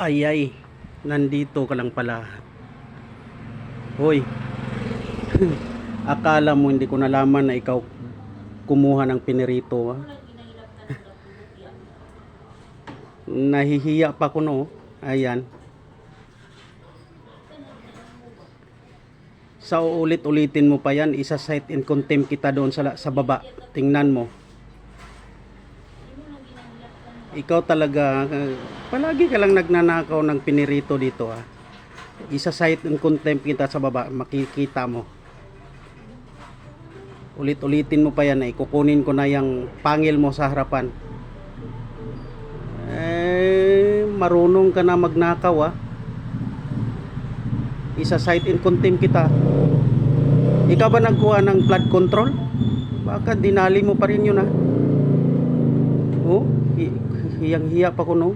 Ay ay, nandito ka lang pala. Hoy, akala mo hindi ko nalaman na ikaw kumuha ng pinirito ha? Nahihiya pa ko no. Ayan. Sa ulit-ulitin mo pa yan, isa sight in contempt kita doon sa, sa baba. Tingnan mo. Ikaw talaga, palagi ka lang nagnanakaw ng pinirito dito ah. Isa sight in contempt kita sa baba, makikita mo. Ulit-ulitin mo pa yan na ikukunin ko na yung pangil mo sa harapan. Eh, marunong ka na magnakaw ah. Isa sight in contempt kita. Ikaw ba nagkuha ng flood control? Baka dinali mo pa rin yun ah. Oh, hi- hiyang hiya pa ko no.